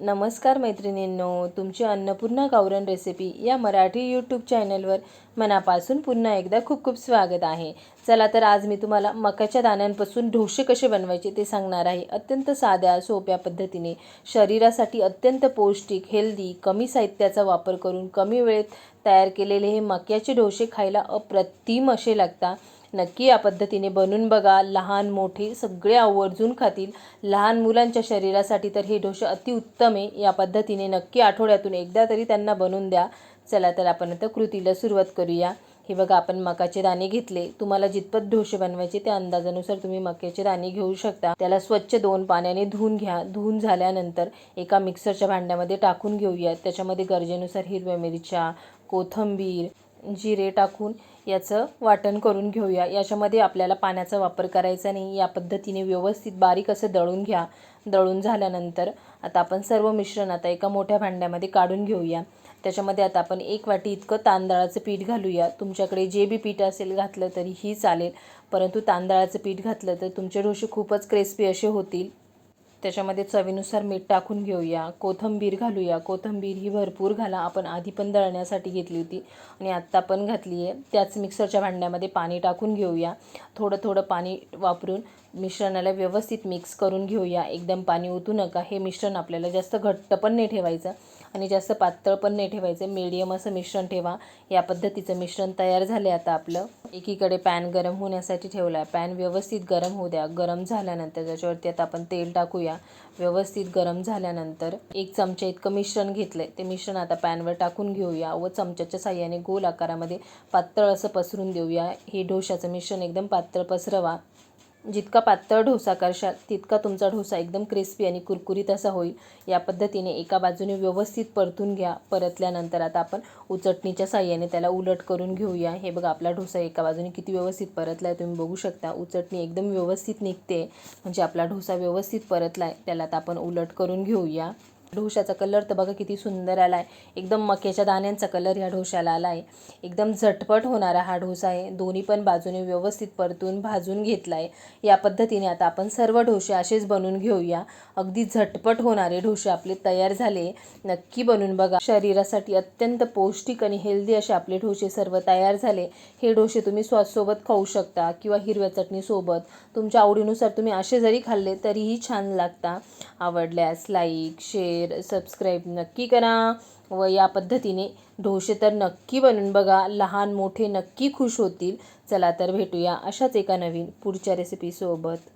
नमस्कार मैत्रिणींनो तुमची अन्नपूर्णा गावरण रेसिपी या मराठी यूट्यूब चॅनलवर मनापासून पुन्हा एकदा खूप खूप स्वागत आहे. चला तर आज मी तुम्हाला मकाच्या दाण्यांपासून ढोसे कसे बनवायचे ते सांगणार आहे. अत्यंत साध्या सोप्या पद्धतीने शरीरासाठी अत्यंत पौष्टिक हेल्दी कमी साहित्याचा वापर करून कमी वेळेत तयार केलेले हे मक्याचे डोसे खायला अप्रतिम असे लागतात. नक्की या पद्धतीने बनवून बघा. लहान मोठे सगळे आवर्जून खातील. लहान मुलांच्या शरीरासाठी तर हे डोसे अतिउत्तम आहे. या पद्धतीने नक्की आठवड्यातून एकदा तरी त्यांना बनवून द्या. चला तर आपण आता कृतीला सुरुवात करूया. हे बघा आपण मकाचे दाणे घेतले. तुम्हाला जितपत डोसे बनवायचे त्या अंदाजानुसार तुम्ही मक्याचे दाणे घेऊ शकता. त्याला स्वच्छ दोन पाण्याने धुवून घ्या. धुवून झाल्यानंतर एका मिक्सरच्या भांड्यामध्ये टाकून घेऊया. त्याच्यामध्ये गरजेनुसार हिरव्या मिरच्या कोथिंबीर जिरे टाकून याचं वाटण करून घेऊया. याच्यामध्ये आपल्याला पाण्याचा वापर करायचा नाही. या पद्धतीने व्यवस्थित बारीक असं दळून घ्या. दळून झाल्यानंतर आता आपण सर्व मिश्रण आता एका मोठ्या भांड्यामध्ये काढून घेऊया. त्याच्यामध्ये आता आपण एक वाटी इतकं तांदळाचं पीठ घालूया. तुमच्याकडे जे बी पीठ असेल घातलं तरीही चालेल. परंतु तांदळाचं पीठ घातलं तर तुमचे डोसे खूपच क्रिस्पी असे होतील. त्याच्यामध्ये चवीनुसार मीठ टाकून घेऊया कोथंबीर घालूया. कोथंबीर ही भरपूर घाला. आपण आधी पण दळण्यासाठी घेतली होती आणि आत्ता पण घातली आहे. त्याच मिक्सरच्या भांड्यामध्ये पाणी टाकून घेऊया. थोडं थोडं पाणी वापरून मिश्रणाला व्यवस्थित मिक्स करून घेऊया. एकदम पाणी ओतू नका. हे मिश्रण आपल्याला जास्त घट्ट पण नाही ठेवायचं आणि जास्त पातळ पण नाही ठेवायचं. मीडियम असं मिश्रण ठेवा. या पद्धतीचं मिश्रण तयार झाले आता आपलं. एकीकडे पॅन गरम होण्यासाठी ठेवला आहे पॅन व्यवस्थित गरम होऊ द्या. गरम झाल्यानंतर त्याच्यावरती आता आपण तेल टाकूया. व्यवस्थित गरम झाल्यानंतर एक चमचा इतकं मिश्रण घेतलं आहे ते मिश्रण आता पॅनवर टाकून घेऊया व चमच्याच्या साह्याने गोल आकारामध्ये पातळ असं पसरून देऊया. हे डोशाचं मिश्रण एकदम पातळ पसरवा. जितका पातळ ढोसा करशाल तितका तुमचा ढोसा एकदम क्रिस्पी आणि कुरकुरीत असा होईल. या पद्धतीने एका बाजूने व्यवस्थित परतून घ्या. परतल्यानंतर आता आपण उचटणीच्या साह्याने त्याला उलट करून घेऊया. हे बघा आपला डोसा एका बाजूने किती व्यवस्थित परतला आहे तुम्ही बघू शकता. उचटणी एकदम व्यवस्थित निघते. म्हणजे आपला ढोसा व्यवस्थित परतला आहे त्याला आता आपण उलट करून घेऊया. ढोशाचा कलर तर बघा किती सुंदर आला आहे एकदम मक्याच्या दाण्यांचा कलर ह्या ढोशाला आला आहे एकदम झटपट होणारा हा डोसा आहे. दोन्ही पण बाजूने व्यवस्थित परतून भाजून घेतला आहे या पद्धतीने आता आपण सर्व ढोसे असेच बनवून घेऊया. अगदी झटपट होणारे ढोसे आपले तयार झाले. नक्की बनवून बघा. शरीरासाठी अत्यंत पौष्टिक आणि हेल्दी असे आपले ढोसे सर्व तयार झाले. हे डोसे तुम्ही स्वादसोबत खाऊ शकता किंवा हिरव्या चटणीसोबत तुमच्या आवडीनुसार तुम्ही असे जरी खाल्ले तरीही छान लागता. आवडल्यास लाईक शेअर सबस्क्राईब नक्की करा व या पद्धतीने ढोसे तर नक्की बनवून बघा. लहान मोठे नक्की खुश होतील. चला तर भेटूया अशाच एका नवीन पुढच्या रेसिपीसोबत